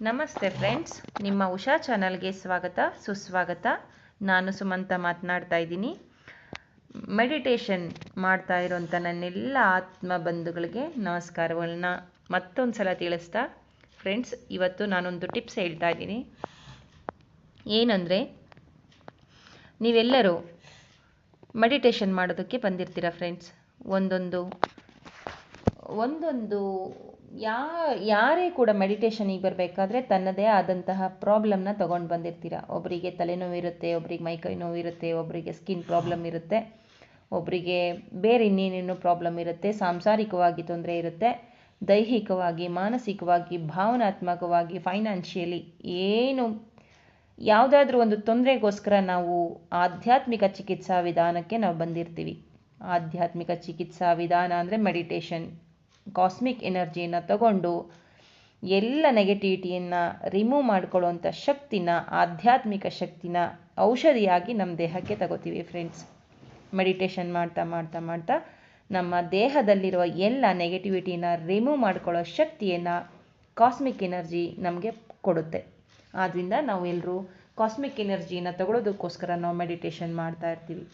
ನಮಸ್ತೆ ಫ್ರೆಂಡ್ಸ್, ನಿಮ್ಮ ಉಷಾ ಚಾನಲ್ಗೆ ಸ್ವಾಗತ, ಸುಸ್ವಾಗತ. ನಾನು ಸುಮಂತ ಮಾತನಾಡ್ತಾ ಇದ್ದೀನಿ. ಮೆಡಿಟೇಷನ್ ಮಾಡ್ತಾ ಇರೋಂಥ ನನ್ನೆಲ್ಲ ಆತ್ಮ ಬಂಧುಗಳಿಗೆ ನಮಸ್ಕಾರಗಳನ್ನ ಮತ್ತೊಂದು ಸಲ ತಿಳಿಸ್ತಾ, ಫ್ರೆಂಡ್ಸ್, ಇವತ್ತು ನಾನೊಂದು ಟಿಪ್ಸ್ ಹೇಳ್ತಾ ಇದ್ದೀನಿ. ಏನಂದರೆ, ನೀವೆಲ್ಲರೂ ಮೆಡಿಟೇಷನ್ ಮಾಡೋದಕ್ಕೆ ಬಂದಿರ್ತೀರ, ಫ್ರೆಂಡ್ಸ್? ಒಂದೊಂದು ಒಂದೊಂದು ಯಾ, ಯಾರೇ ಕೂಡ ಮೆಡಿಟೇಷನಿಗೆ ಬರಬೇಕಾದ್ರೆ ತನ್ನದೇ ಆದಂತಹ ಪ್ರಾಬ್ಲಮ್ನ ತೊಗೊಂಡು ಬಂದಿರ್ತೀರ. ಒಬ್ಬರಿಗೆ ತಲೆನೋವಿರುತ್ತೆ, ಒಬ್ರಿಗೆ ಮೈಕೈ ನೋವಿರುತ್ತೆ ಒಬ್ಬರಿಗೆ ಸ್ಕಿನ್ ಪ್ರಾಬ್ಲಮ್ ಇರುತ್ತೆ ಒಬ್ಬರಿಗೆ ಬೇರೆ ಇನ್ನೇನೇನೋ ಪ್ರಾಬ್ಲಮ್ ಇರುತ್ತೆ, ಸಾಂಸಾರಿಕವಾಗಿ ತೊಂದರೆ ಇರುತ್ತೆ, ದೈಹಿಕವಾಗಿ, ಮಾನಸಿಕವಾಗಿ, ಭಾವನಾತ್ಮಕವಾಗಿ, ಫೈನಾನ್ಷಿಯಲಿ ಏನು, ಯಾವುದಾದ್ರೂ ಒಂದು ತೊಂದರೆಗೋಸ್ಕರ ನಾವು ಆಧ್ಯಾತ್ಮಿಕ ಚಿಕಿತ್ಸಾ ವಿಧಾನಕ್ಕೆ ನಾವು ಬಂದಿರ್ತೀವಿ. ಆಧ್ಯಾತ್ಮಿಕ ಚಿಕಿತ್ಸಾ ವಿಧಾನ ಅಂದರೆ ಮೆಡಿಟೇಷನ್. ಕಾಸ್ಮಿಕ್ ಎನರ್ಜಿಯನ್ನು ತಗೊಂಡು ಎಲ್ಲ ನೆಗೆಟಿವಿಟಿಯನ್ನು ರಿಮೂವ್ ಮಾಡ್ಕೊಳ್ಳುವಂಥ ಶಕ್ತಿನ, ಆಧ್ಯಾತ್ಮಿಕ ಶಕ್ತಿನ ಔಷಧಿಯಾಗಿ ನಮ್ಮ ದೇಹಕ್ಕೆ ತಗೋತೀವಿ ಫ್ರೆಂಡ್ಸ್ ಮೆಡಿಟೇಷನ್ ಮಾಡ್ತಾ ಮಾಡ್ತಾ ಮಾಡ್ತಾ ನಮ್ಮ ದೇಹದಲ್ಲಿರುವ ಎಲ್ಲ ನೆಗೆಟಿವಿಟಿನ ರಿಮೂವ್ ಮಾಡ್ಕೊಳ್ಳೋ ಶಕ್ತಿಯನ್ನು ಕಾಸ್ಮಿಕ್ ಎನರ್ಜಿ ನಮಗೆ ಕೊಡುತ್ತೆ. ಆದ್ದರಿಂದ ನಾವು ಎಲ್ಲರೂ ಕಾಸ್ಮಿಕ್ ಎನರ್ಜಿನ ತಗೊಳ್ಳೋದಕ್ಕೋಸ್ಕರ ನಾವು ಮೆಡಿಟೇಷನ್ ಮಾಡ್ತಾ ಇರ್ತೀವಿ.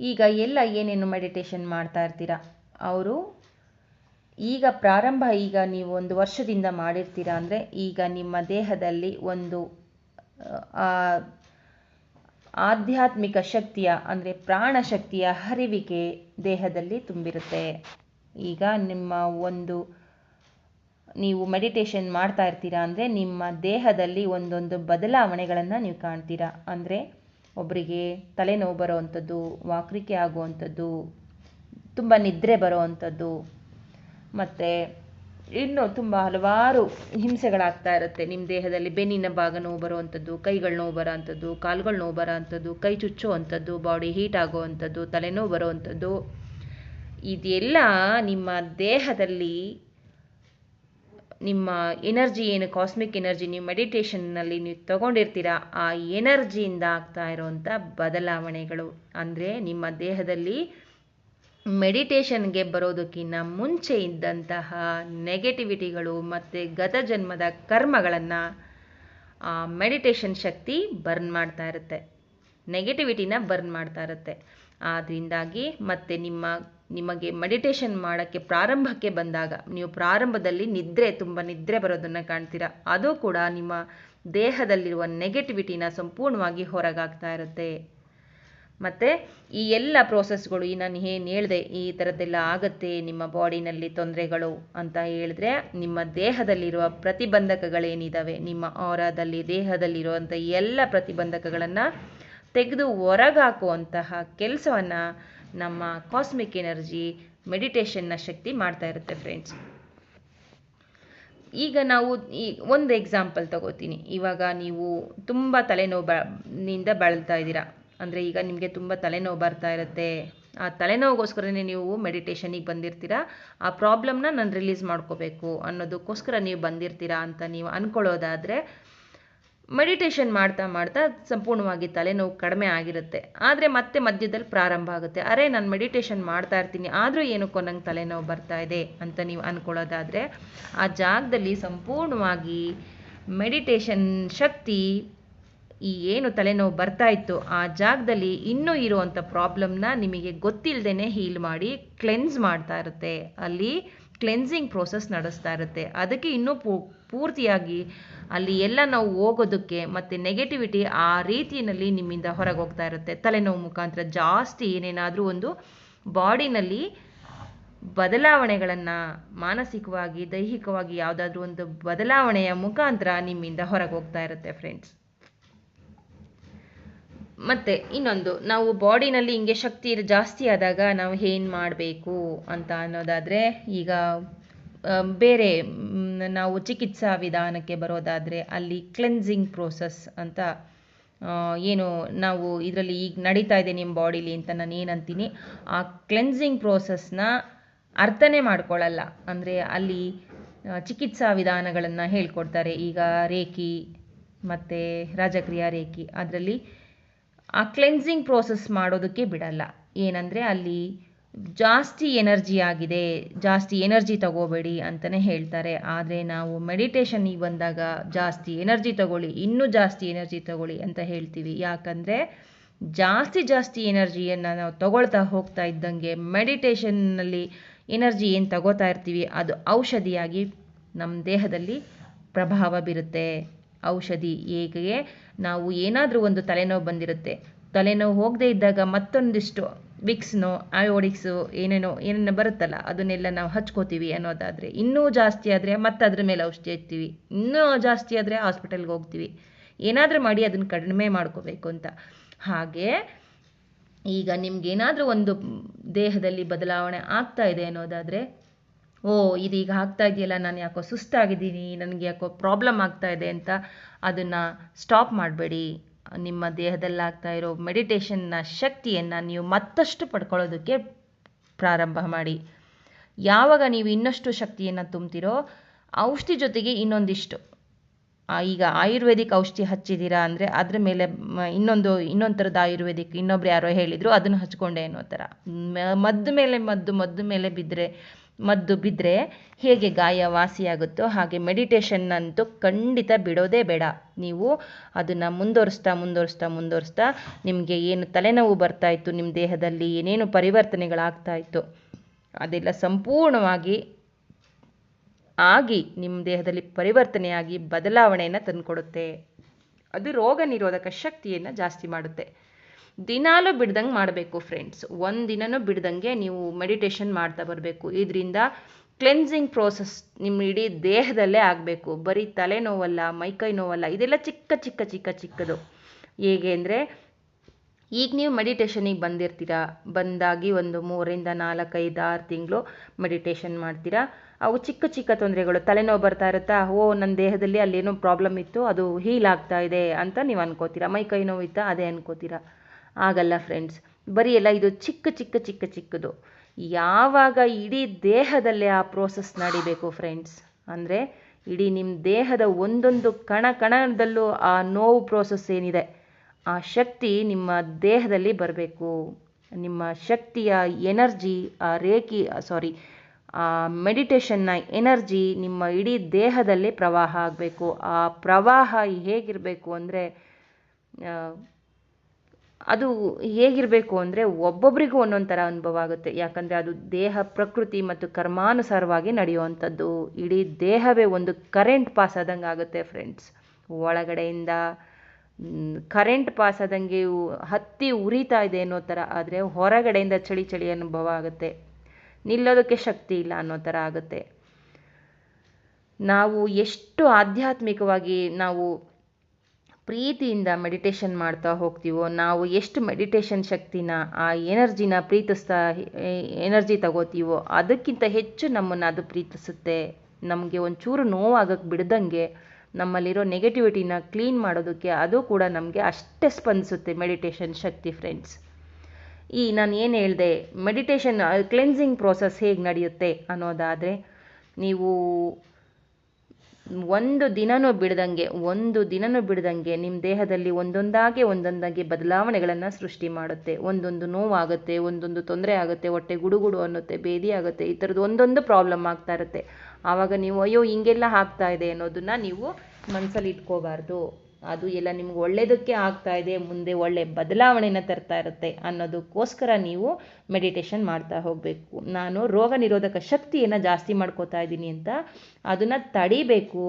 ಈಗ ಎಲ್ಲ ಏನೇನು ಮೆಡಿಟೇಷನ್ ಮಾಡ್ತಾ ಇರ್ತೀರಾ? ಅವರು ಈಗ ಪ್ರಾರಂಭ, ಈಗ ನೀವು ಒಂದು ವರ್ಷದಿಂದ ಮಾಡಿರ್ತೀರ ಅಂದರೆ ಈಗ ನಿಮ್ಮ ದೇಹದಲ್ಲಿ ಒಂದು ಆಧ್ಯಾತ್ಮಿಕ ಶಕ್ತಿಯ ಅಂದರೆ ಪ್ರಾಣಶಕ್ತಿಯ ಹರಿವಿಕೆ ದೇಹದಲ್ಲಿ ತುಂಬಿರುತ್ತೆ. ಈಗ ನಿಮ್ಮ ಒಂದು, ನೀವು ಮೆಡಿಟೇಷನ್ ಮಾಡ್ತಾ ಇರ್ತೀರಾ ಅಂದರೆ ನಿಮ್ಮ ದೇಹದಲ್ಲಿ ಒಂದೊಂದು ಬದಲಾವಣೆಗಳನ್ನು ನೀವು ಕಾಣ್ತೀರಾ ಅಂದರೆ ಒಬ್ಬರಿಗೆ ತಲೆನೋವು ಬರೋವಂಥದ್ದು ವಾಕರಿಕೆ ಆಗುವಂಥದ್ದು, ತುಂಬ ನಿದ್ರೆ ಬರೋವಂಥದ್ದು ಮತ್ತು ಇನ್ನೂ ತುಂಬ ಹಲವಾರು ಹಿಂಸೆಗಳಾಗ್ತಾ ಇರುತ್ತೆ. ನಿಮ್ಮ ದೇಹದಲ್ಲಿ ಬೆನ್ನಿನ ಭಾಗ ನೋವು ಬರುವಂಥದ್ದು ಕೈಗಳು ನೋವು ಬರೋ ಅಂಥದ್ದು ಕಾಲುಗಳು ನೋವು ಬರೋ ಅಂಥದ್ದು ಕೈ ಚುಚ್ಚುವಂಥದ್ದು ಬಾಡಿ ಹೀಟ್ ಆಗುವಂಥದ್ದು ತಲೆನೋವು ಬರುವಂಥದ್ದು ಇದೆಲ್ಲ ನಿಮ್ಮ ದೇಹದಲ್ಲಿ ನಿಮ್ಮ ಎನರ್ಜಿ ಏನು, ಕಾಸ್ಮಿಕ್ ಎನರ್ಜಿ, ನೀವು ಮೆಡಿಟೇಷನ್ನಲ್ಲಿ ನೀವು ತಗೊಂಡಿರ್ತೀರ, ಆ ಎನರ್ಜಿಯಿಂದ ಆಗ್ತಾ ಇರೋವಂಥ ಬದಲಾವಣೆಗಳು. ಅಂದರೆ ನಿಮ್ಮ ದೇಹದಲ್ಲಿ ಮೆಡಿಟೇಷನ್ಗೆ ಬರೋದಕ್ಕಿಂತ ಮುಂಚೆ ಇದ್ದಂತಹ ನೆಗೆಟಿವಿಟಿಗಳು ಮತ್ತು ಗತ ಜನ್ಮದ ಕರ್ಮಗಳನ್ನು ಆ ಮೆಡಿಟೇಷನ್ ಶಕ್ತಿ ಬರ್ನ್ ಮಾಡ್ತಾ ಇರುತ್ತೆ. ನೆಗೆಟಿವಿಟಿನ ಬರ್ನ್ ಮಾಡ್ತಾ ಇರುತ್ತೆ. ಆದ್ದರಿಂದಾಗಿ ಮತ್ತೆ ನಿಮ್ಮ, ನಿಮಗೆ ಮೆಡಿಟೇಷನ್ ಮಾಡೋಕ್ಕೆ ಪ್ರಾರಂಭಕ್ಕೆ ಬಂದಾಗ, ನೀವು ಪ್ರಾರಂಭದಲ್ಲಿ ನಿದ್ರೆ, ತುಂಬ ನಿದ್ರೆ ಬರೋದನ್ನು ಕಾಣ್ತೀರಾ? ಅದು ಕೂಡ ನಿಮ್ಮ ದೇಹದಲ್ಲಿರುವ ನೆಗೆಟಿವಿಟಿನ ಸಂಪೂರ್ಣವಾಗಿ ಹೊರಗಾಗ್ತಾ ಇರುತ್ತೆ. ಮತ್ತು ಈ ಎಲ್ಲ ಪ್ರೋಸೆಸ್ಗಳು ಈ ನಾನು ಏನು ಹೇಳಿದೆ, ಈ ಥರದ್ದೆಲ್ಲ ಆಗುತ್ತೆ, ನಿಮ್ಮ ಬಾಡಿನಲ್ಲಿ ತೊಂದರೆಗಳು ಅಂತ ಹೇಳಿದ್ರೆ ನಿಮ್ಮ ದೇಹದಲ್ಲಿರುವ ಪ್ರತಿಬಂಧಕಗಳೇನಿದ್ದಾವೆ ನಿಮ್ಮ ಆರಾದಲ್ಲಿ ದೇಹದಲ್ಲಿರುವಂಥ ಎಲ್ಲ ಪ್ರತಿಬಂಧಕಗಳನ್ನು ತೆಗೆದು ಹೊರಗಾಕುವಂತಹ ಕೆಲಸವನ್ನು ನಮ್ಮ ಕಾಸ್ಮಿಕ್ ಎನರ್ಜಿ ಮೆಡಿಟೇಷನ್ನ ಶಕ್ತಿ ಮಾಡ್ತಾ ಇರುತ್ತೆ ಫ್ರೆಂಡ್ಸ್ ಈಗ ನಾವು ಈ ಒಂದು ಎಕ್ಸಾಂಪಲ್ ತಗೋತೀನಿ. ಇವಾಗ ನೀವು ತುಂಬ ತಲೆನೋವು ಬ ನಿಂದ ಬಳಲ್ತಾ ಇದ್ದೀರಾ. ಅಂದರೆ ಈಗ ನಿಮಗೆ ತುಂಬ ತಲೆನೋವು ಬರ್ತಾ ಇರುತ್ತೆ. ಆ ತಲೆನೋವಿಗೋಸ್ಕರನೇ ನೀವು ಮೆಡಿಟೇಷನಿಗೆ ಬಂದಿರ್ತೀರಾ? ಆ ಪ್ರಾಬ್ಲಮ್ನ ನಾನು ರಿಲೀಸ್ ಮಾಡ್ಕೋಬೇಕು ಅನ್ನೋದಕ್ಕೋಸ್ಕರ ನೀವು ಬಂದಿರ್ತೀರಾ ಅಂತ ನೀವು ಅಂದ್ಕೊಳ್ಳೋದಾದರೆ ಮೆಡಿಟೇಷನ್ ಮಾಡ್ತಾ ಮಾಡ್ತಾ ಸಂಪೂರ್ಣವಾಗಿ ತಲೆನೋವು ಕಡಿಮೆ ಆಗಿರುತ್ತೆ. ಆದರೆ ಮತ್ತೆ ಮಧ್ಯದಲ್ಲಿ ಪ್ರಾರಂಭ ಆಗುತ್ತೆ. ಅರೆ, ನಾನು ಮೆಡಿಟೇಷನ್ ಮಾಡ್ತಾ ಇರ್ತೀನಿ, ಆದರೂ ಏನಕ್ಕೋ ನಂಗೆ ತಲೆನೋವು ಬರ್ತಾ ಇದೆ ಅಂತ ನೀವು ಅಂದ್ಕೊಳ್ಳೋದಾದರೆ ಆ ಜಾಗದಲ್ಲಿ ಸಂಪೂರ್ಣವಾಗಿ ಮೆಡಿಟೇಷನ್ ಶಕ್ತಿ ಈ ಏನು ತಲೆನೋವು ಬರ್ತಾ ಇತ್ತು, ಆ ಜಾಗದಲ್ಲಿ ಇನ್ನೂ ಇರುವಂಥ ಪ್ರಾಬ್ಲಮ್ನ ನಿಮಗೆ ಗೊತ್ತಿಲ್ಲದೇ ಹೀಲ್ ಮಾಡಿ ಕ್ಲೆನ್ಸ್ ಮಾಡ್ತಾ ಇರುತ್ತೆ. ಅಲ್ಲಿ ಕ್ಲೆನ್ಸಿಂಗ್ ಪ್ರೋಸೆಸ್ ನಡೆಸ್ತಾ ಇರುತ್ತೆ. ಅದಕ್ಕೆ ಇನ್ನೂ ಪೂರ್ತಿಯಾಗಿ ಅಲ್ಲಿ ಎಲ್ಲ ನಾವು ಹೋಗೋದಕ್ಕೆ ಮತ್ತು ನೆಗೆಟಿವಿಟಿ ಆ ರೀತಿಯಲ್ಲಿ ನಿಮ್ಮಿಂದ ಹೊರಗೆ ಹೋಗ್ತಾ ಇರುತ್ತೆ. ತಲೆನೋವು ಮುಖಾಂತರ ಜಾಸ್ತಿ ಏನೇನಾದರೂ ಒಂದು ಬಾಡಿನಲ್ಲಿ ಬದಲಾವಣೆಗಳನ್ನು ಮಾನಸಿಕವಾಗಿ, ದೈಹಿಕವಾಗಿ ಯಾವುದಾದ್ರೂ ಒಂದು ಬದಲಾವಣೆಯ ಮುಖಾಂತರ ನಿಮ್ಮಿಂದ ಹೊರಗೆ ಹೋಗ್ತಾ ಇರುತ್ತೆ ಫ್ರೆಂಡ್ಸ್ ಮತ್ತು ಇನ್ನೊಂದು, ನಾವು ಬಾಡಿನಲ್ಲಿ ಹಿಂಗೆ ಶಕ್ತಿ ಜಾಸ್ತಿ ಆದಾಗ ನಾವು ಏನು ಮಾಡಬೇಕು ಅಂತ ಅನ್ನೋದಾದರೆ ಈಗ ಬೇರೆ ನಾವು ಚಿಕಿತ್ಸಾ ವಿಧಾನಕ್ಕೆ ಬರೋದಾದರೆ ಅಲ್ಲಿ ಕ್ಲೆನ್ಸಿಂಗ್ ಪ್ರೋಸೆಸ್ ಅಂತ ಏನು ನಾವು ಇದರಲ್ಲಿ ಈಗ ನಡೀತಾ ಇದೆ ನಿಮ್ಮ ಬಾಡಿಲಿ ಅಂತ ನಾನು ಏನಂತೀನಿ, ಆ ಕ್ಲೆನ್ಸಿಂಗ್ ಪ್ರೋಸೆಸ್ನ ಅರ್ಥನೇ ಮಾಡ್ಕೊಳ್ಳಲ್ಲ ಅಂದರೆ ಅಲ್ಲಿ ಚಿಕಿತ್ಸಾ ವಿಧಾನಗಳನ್ನು ಹೇಳ್ಕೊಡ್ತಾರೆ. ಈಗ ರೇಖಿ ಮತ್ತು ರಾಜಕ್ರಿಯಾ ರೇಖಿ, ಅದರಲ್ಲಿ ಆ ಕ್ಲೆನ್ಸಿಂಗ್ ಪ್ರೋಸೆಸ್ ಮಾಡೋದಕ್ಕೆ ಬಿಡಲ್ಲ. ಏನಂದರೆ ಅಲ್ಲಿ ಜಾಸ್ತಿ ಎನರ್ಜಿ ಆಗಿದೆ, ಜಾಸ್ತಿ ಎನರ್ಜಿ ತಗೋಬೇಡಿ ಅಂತಲೇ ಹೇಳ್ತಾರೆ. ಆದರೆ ನಾವು ಮೆಡಿಟೇಷನಿಗೆ ಬಂದಾಗ ಜಾಸ್ತಿ ಎನರ್ಜಿ ತಗೊಳ್ಳಿ, ಇನ್ನೂ ಜಾಸ್ತಿ ಎನರ್ಜಿ ತಗೊಳ್ಳಿ ಅಂತ ಹೇಳ್ತೀವಿ. ಯಾಕಂದರೆ ಜಾಸ್ತಿ ಜಾಸ್ತಿ ಎನರ್ಜಿಯನ್ನು ನಾವು ತಗೊಳ್ತಾ ಹೋಗ್ತಾ ಇದ್ದಂಗೆ ಮೆಡಿಟೇಷನ್ನಲ್ಲಿ ಎನರ್ಜಿ ಏನು ತಗೋತಾ ಇರ್ತೀವಿ, ಅದು ಔಷಧಿಯಾಗಿ ನಮ್ಮ ದೇಹದಲ್ಲಿ ಪ್ರಭಾವ ಬೀರುತ್ತೆ. ಔಷಧಿ ಹೇಗೆ ನಾವು ಏನಾದರೂ ಒಂದು ತಲೆನೋವು ಬಂದಿರುತ್ತೆ. ತಲೆನೋವು ಹೋಗದೇ ಇದ್ದಾಗ ಮತ್ತೊಂದಿಷ್ಟು ವಿಕ್ಸ್ನೋ, ಆಯೋಡಿಕ್ಸು ಏನೇನೋ ಏನೇನೋ ಬರುತ್ತಲ್ಲ, ಅದನ್ನೆಲ್ಲ ನಾವು ಹಚ್ಕೋತೀವಿ ಅನ್ನೋದಾದರೆ, ಇನ್ನೂ ಜಾಸ್ತಿ ಆದರೆ ಮತ್ತೆ ಅದ್ರ ಮೇಲೆ ಔಷಧಿ ಹಚ್ತೀವಿ ಇನ್ನೂ ಜಾಸ್ತಿ ಆದರೆ ಹಾಸ್ಪಿಟಲ್ಗೆ ಹೋಗ್ತೀವಿ. ಏನಾದರೂ ಮಾಡಿ ಅದನ್ನು ಕಡಿಮೆ ಮಾಡ್ಕೋಬೇಕು ಅಂತ. ಹಾಗೆ ಈಗ ನಿಮ್ಗೇನಾದರೂ ಒಂದು ದೇಹದಲ್ಲಿ ಬದಲಾವಣೆ ಆಗ್ತಾ ಇದೆ ಅನ್ನೋದಾದರೆ ಓ ಇದೀಗ ಆಗ್ತಾ ಇದೆಯಲ್ಲ, ನಾನು ಯಾಕೋ ಸುಸ್ತಾಗಿದ್ದೀನಿ, ನನಗೆ ಯಾಕೋ ಪ್ರಾಬ್ಲಮ್ ಆಗ್ತಾ ಇದೆ ಅಂತ ಅದನ್ನು ಸ್ಟಾಪ್ ಮಾಡಬೇಡಿ. ನಿಮ್ಮ ದೇಹದಲ್ಲಿ ಆಗ್ತಾ ಇರೋ ಮೆಡಿಟೇಷನ್ನ ಶಕ್ತಿಯನ್ನು ನೀವು ಮತ್ತಷ್ಟು ಪಡ್ಕೊಳ್ಳೋದಕ್ಕೆ ಪ್ರಾರಂಭ ಮಾಡಿ. ಯಾವಾಗ ನೀವು ಇನ್ನಷ್ಟು ಶಕ್ತಿಯನ್ನು ತುಂಬ್ತಿರೋ, ಔಷಧಿ ಜೊತೆಗೆ ಇನ್ನೊಂದಿಷ್ಟು. ಈಗ ಆಯುರ್ವೇದಿಕ್ ಔಷಧಿ ಹಚ್ಚಿದ್ದೀರಾ ಅಂದರೆ ಅದ್ರ ಮೇಲೆ ಇನ್ನೊಂದು ಇನ್ನೊಂದು ಥರದ ಆಯುರ್ವೇದಿಕ್ ಇನ್ನೊಬ್ರು ಯಾರೋ ಹೇಳಿದರು, ಅದನ್ನು ಹಚ್ಕೊಂಡೆ ಅನ್ನೋ ಥರ ಮದ್ದು ಮೇಲೆ ಮದ್ದು ಮದ್ದು ಮೇಲೆ ಬಿದ್ದರೆ ಮದ್ದು ಬಿದ್ದರೆ ಹೇಗೆ ಗಾಯ ವಾಸಿಯಾಗುತ್ತೋ ಹಾಗೆ ಮೆಡಿಟೇಷನ್ ಅಂತೂ ಖಂಡಿತ ಬಿಡೋದೇ ಬೇಡ. ನೀವು ಅದನ್ನು ಮುಂದುವರಿಸ್ತಾ ಮುಂದುವರಿಸ್ತಾ ಮುಂದುವರಿಸ್ತಾ ನಿಮಗೆ ಏನು ತಲೆನೋವು ಬರ್ತಾ ಇತ್ತು ನಿಮ್ಮ ದೇಹದಲ್ಲಿ ಏನೇನು ಪರಿವರ್ತನೆಗಳಾಗ್ತಾ ಇತ್ತು, ಅದೆಲ್ಲ ಸಂಪೂರ್ಣವಾಗಿ ಆಗಿ ನಿಮ್ಮ ದೇಹದಲ್ಲಿ ಪರಿವರ್ತನೆಯಾಗಿ ಬದಲಾವಣೆಯನ್ನು ತಂದುಕೊಡುತ್ತೆ. ಅದು ರೋಗ ನಿರೋಧಕ ಶಕ್ತಿಯನ್ನು ಜಾಸ್ತಿ ಮಾಡುತ್ತೆ. ದಿನಾಲೂ ಬಿಡ್ದಂಗೆ ಮಾಡಬೇಕು ಫ್ರೆಂಡ್ಸ್ ಒಂದು ದಿನನೂ ಬಿಡ್ದಂಗೆ ನೀವು ಮೆಡಿಟೇಷನ್ ಮಾಡ್ತಾ ಬರಬೇಕು. ಇದರಿಂದ ಕ್ಲೆನ್ಸಿಂಗ್ ಪ್ರೋಸೆಸ್ ನಿಮ್ಮ ಇಡೀ ದೇಹದಲ್ಲೇ ಆಗಬೇಕು. ಬರೀ ತಲೆನೋವಲ್ಲ ಮೈಕೈ ನೋವಲ್ಲ, ಇದೆಲ್ಲ ಚಿಕ್ಕ ಚಿಕ್ಕ ಚಿಕ್ಕ, ಚಿಕ್ಕದು. ಹೇಗೆ ಅಂದರೆ, ಈಗ ನೀವು ಮೆಡಿಟೇಷನಿಗೆ ಬಂದಿರ್ತೀರಾ? ಬಂದಾಗಿ ಒಂದು ಮೂರರಿಂದ ನಾಲ್ಕೈದು, ಆರು ತಿಂಗಳು ಮೆಡಿಟೇಷನ್ ಮಾಡ್ತೀರಾ? ಅವು ಚಿಕ್ಕ ಚಿಕ್ಕ ತೊಂದರೆಗಳು. ತಲೆನೋವು ಬರ್ತಾ ಇರುತ್ತಾ? ಓ ನನ್ನ ದೇಹದಲ್ಲಿ ಅಲ್ಲೇನೋ ಪ್ರಾಬ್ಲಮ್ ಇತ್ತು, ಅದು ಹೀಲ್ ಆಗ್ತಾ ಇದೆ ಅಂತ ನೀವು ಅನ್ಕೋತೀರಾ? ಮೈ ಕೈ ನೋವು ಇತ್ತಾ? ಅದೇ ಅನ್ಕೋತೀರಾ? ಆಗಲ್ಲ ಫ್ರೆಂಡ್ಸ್ ಬರೀ ಎಲ್ಲ ಇದು ಚಿಕ್ಕ ಚಿಕ್ಕ ಚಿಕ್ಕ, ಚಿಕ್ಕದು. ಯಾವಾಗ ಇಡೀ ದೇಹದಲ್ಲೇ ಆ ಪ್ರೋಸೆಸ್ ನಡಿಬೇಕು ಫ್ರೆಂಡ್ಸ್ ಅಂದರೆ ಇಡೀ ನಿಮ್ಮ ದೇಹದ ಒಂದೊಂದು ಕಣ ಕಣದಲ್ಲೂ ಆ ನೋವು ಪ್ರೋಸೆಸ್ ಏನಿದೆ. ಆ ಶಕ್ತಿ ನಿಮ್ಮ ದೇಹದಲ್ಲಿ ಬರಬೇಕು. ನಿಮ್ಮ ಶಕ್ತಿಯ ಎನರ್ಜಿ, ಆ ರೇಖಿ ಸಾರಿ ಆ ಮೆಡಿಟೇಷನ್ನ ಎನರ್ಜಿ ನಿಮ್ಮ ಇಡೀ ದೇಹದಲ್ಲಿ ಪ್ರವಾಹ ಆಗಬೇಕು. ಆ ಪ್ರವಾಹ ಹೇಗಿರಬೇಕು ಅಂದರೆ ಅದು ಹೇಗಿರಬೇಕು ಅಂದರೆ ಒಬ್ಬೊಬ್ಬರಿಗೂ ಒಂದೊಂದು ಥರ ಅನುಭವ ಆಗುತ್ತೆ. ಯಾಕಂದರೆ ಅದು ದೇಹ, ಪ್ರಕೃತಿ ಮತ್ತು ಕರ್ಮಾನುಸಾರವಾಗಿ ನಡೆಯುವಂಥದ್ದು. ಇಡೀ ದೇಹವೇ ಒಂದು ಕರೆಂಟ್ ಪಾಸ್ ಆದಂಗೆ ಆಗುತ್ತೆ ಫ್ರೆಂಡ್ಸ್ ಒಳಗಡೆಯಿಂದ ಕರೆಂಟ್ ಪಾಸ್ ಆದಂಗೆ ಹತ್ತಿ ಉರಿತಾ ಇದೆ ಅನ್ನೋ ಥರ ಆದರೆ ಹೊರಗಡೆಯಿಂದ ಚಳಿ ಚಳಿ ಅನುಭವ ಆಗುತ್ತೆ. ನಿಲ್ಲೋದಕ್ಕೆ ಶಕ್ತಿ ಇಲ್ಲ ಅನ್ನೋ ಥರ ಆಗುತ್ತೆ. ನಾವು ಎಷ್ಟು ಆಧ್ಯಾತ್ಮಿಕವಾಗಿ ನಾವು ಪ್ರೀತಿಯಿಂದ ಮೆಡಿಟೇಷನ್ ಮಾಡ್ತಾ ಹೋಗ್ತೀವೋ, ನಾವು ಎಷ್ಟು ಮೆಡಿಟೇಷನ್ ಶಕ್ತಿನ, ಆ ಎನರ್ಜಿನ ಪ್ರೀತಿಸ್ತಾ ಎನರ್ಜಿ ತಗೋತೀವೋ, ಅದಕ್ಕಿಂತ ಹೆಚ್ಚು ನಮ್ಮನ್ನು ಅದು ಪ್ರೀತಿಸುತ್ತೆ. ನಮಗೆ ಒಂಚೂರು ನೋವಾಗಕ್ಕೆ ಬಿಡ್ದಂಗೆ ನಮ್ಮಲ್ಲಿರೋ ನೆಗೆಟಿವಿಟಿನ ಕ್ಲೀನ್ ಮಾಡೋದಕ್ಕೆ ಅದು ಕೂಡ ನಮಗೆ ಅಷ್ಟೇ ಸ್ಪಂದಿಸುತ್ತೆ ಮೆಡಿಟೇಷನ್ ಶಕ್ತಿ ಫ್ರೆಂಡ್ಸ್ ಈ ನಾನು ಏನು ಹೇಳಿದೆ ಮೆಡಿಟೇಷನ್ ಕ್ಲೆನ್ಸಿಂಗ್ ಪ್ರೋಸೆಸ್ ಹೇಗೆ ನಡೆಯುತ್ತೆ ಅನ್ನೋದಾದರೆ, ನೀವು ಒಂದು ದಿನನೂ ಬಿಡದಂಗೆ, ಒಂದು ದಿನನೂ ಬಿಡದಂಗೆ ನಿಮ್ಮ ದೇಹದಲ್ಲಿ ಒಂದೊಂದಾಗಿ ಒಂದೊಂದಾಗಿ ಬದಲಾವಣೆಗಳನ್ನು ಸೃಷ್ಟಿ ಮಾಡುತ್ತೆ. ಒಂದೊಂದು ನೋವಾಗುತ್ತೆ, ಒಂದೊಂದು ತೊಂದರೆ ಆಗುತ್ತೆ, ಹೊಟ್ಟೆ ಗುಡುಗುಡು ಅನ್ನುತ್ತೆ, ಬೇದಿ ಆಗುತ್ತೆ, ಈ ಥರದ್ದು ಒಂದೊಂದು ಪ್ರಾಬ್ಲಮ್ ಆಗ್ತಾ ಇರುತ್ತೆ. ಆವಾಗ ನೀವು, ಅಯ್ಯೋ, ಹಿಂಗೆಲ್ಲ ಆಗ್ತಾ ಇದೆ ಅನ್ನೋದನ್ನು ನೀವು ಮನಸ್ಸಲ್ಲಿ ಇಟ್ಕೋಬಾರ್ದು. ಅದು ಎಲ್ಲ ನಿಮ್ಗೆ ಒಳ್ಳೆಯದಕ್ಕೆ ಆಗ್ತಾ ಇದೆ, ಮುಂದೆ ಒಳ್ಳೆ ಬದಲಾವಣೆನ ತರ್ತಾ ಇರುತ್ತೆ ಅನ್ನೋದಕ್ಕೋಸ್ಕರ ನೀವು ಮೆಡಿಟೇಷನ್ ಮಾಡ್ತಾ ಹೋಗಬೇಕು. ನಾನು ರೋಗ ನಿರೋಧಕ ಶಕ್ತಿಯನ್ನು ಜಾಸ್ತಿ ಮಾಡ್ಕೋತಾ ಇದ್ದೀನಿ ಅಂತ ಅದನ್ನು ತಡಿಬೇಕು.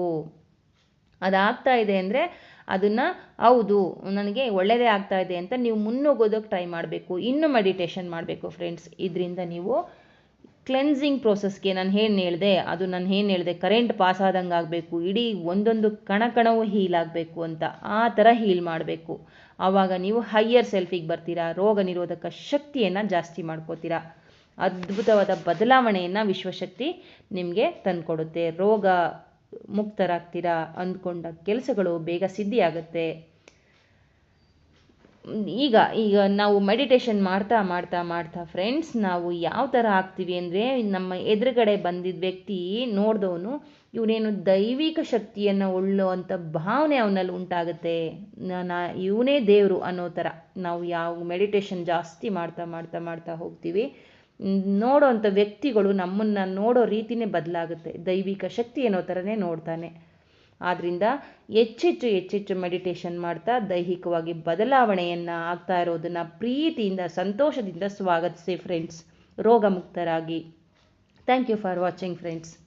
ಅದಾಗ್ತಾ ಇದೆ ಅಂದರೆ ಅದನ್ನು ಹೌದು, ನನಗೆ ಒಳ್ಳೆಯದೇ ಆಗ್ತಾ ಇದೆ ಅಂತ ನೀವು ಮುನ್ನುಗ್ಗೋದಕ್ಕೆ ಟ್ರೈ ಮಾಡಬೇಕು. ಇನ್ನೂ ಮೆಡಿಟೇಷನ್ ಮಾಡಬೇಕು ಫ್ರೆಂಡ್ಸ್ ಇದರಿಂದ ನೀವು ಕ್ಲೆನ್ಸಿಂಗ್ ಪ್ರೋಸೆಸ್ಗೆ ನಾನು ಏನು ಹೇಳಿದೆ, ಅದು ನಾನು ಏನು ಹೇಳಿದೆ ಕರೆಂಟ್ ಪಾಸ್ ಆದಂಗೆ ಆಗಬೇಕು, ಇಡೀ ಒಂದೊಂದು ಕಣ ಕಣವೂ ಹೀಲ್ ಆಗಬೇಕು ಅಂತ ಆ ಥರ ಹೀಲ್ ಮಾಡಬೇಕು. ಆವಾಗ ನೀವು ಹೈಯರ್ ಸೆಲ್ಫಿಗೆ ಬರ್ತೀರಾ, ರೋಗ ನಿರೋಧಕ ಶಕ್ತಿಯನ್ನು ಜಾಸ್ತಿ ಮಾಡ್ಕೋತೀರಾ. ಅದ್ಭುತವಾದ ಬದಲಾವಣೆಯನ್ನು ವಿಶ್ವಶಕ್ತಿ ನಿಮಗೆ ತಂದುಕೊಡುತ್ತೆ. ರೋಗ ಮುಕ್ತರಾಗ್ತೀರಾ ಅಂದ್ಕೊಂಡ ಕೆಲಸಗಳು ಬೇಗ ಸಿದ್ಧಿಯಾಗುತ್ತೆ. ಈಗ ಈಗ ನಾವು ಮೆಡಿಟೇಷನ್ ಮಾಡ್ತಾ ಮಾಡ್ತಾ ಮಾಡ್ತಾ ಫ್ರೆಂಡ್ಸ್ ನಾವು ಯಾವ ಥರ ಆಗ್ತೀವಿ ಅಂದರೆ ನಮ್ಮ ಎದುರುಗಡೆ ಬಂದಿದ್ದ ವ್ಯಕ್ತಿ ನೋಡಿದವನು ಇವನೇನು ದೈವಿಕ ಶಕ್ತಿಯನ್ನು ಉಳ್ಳುವಂಥ ಭಾವನೆ ಅವನಲ್ಲಿ ಉಂಟಾಗುತ್ತೆ. ನಾ ಇವನೇ ದೇವರು ಅನ್ನೋ ಥರ ನಾವು ಯಾವ ಮೆಡಿಟೇಷನ್ ಜಾಸ್ತಿ ಮಾಡ್ತಾ ಮಾಡ್ತಾ ಮಾಡ್ತಾ ಹೋಗ್ತೀವಿ. ನೋಡೋವಂಥ ವ್ಯಕ್ತಿಗಳು ನಮ್ಮನ್ನು ನೋಡೋ ರೀತಿನೇ ಬದಲಾಗುತ್ತೆ. ದೈವಿಕ ಶಕ್ತಿ ಅನ್ನೋ ಥರನೇ ನೋಡ್ತಾನೆ. ಆದ್ದರಿಂದ ಹೆಚ್ಚೆಚ್ಚು ಹೆಚ್ಚೆಚ್ಚು ಮೆಡಿಟೇಷನ್ ಮಾಡ್ತಾ ದೈಹಿಕವಾಗಿ ಬದಲಾವಣೆಯನ್ನು ಆಗ್ತಾ ಇರೋದನ್ನು ಪ್ರೀತಿಯಿಂದ, ಸಂತೋಷದಿಂದ ಸ್ವಾಗತಿಸಿ friends ರೋಗಮುಕ್ತರಾಗಿ. Thank you for watching friends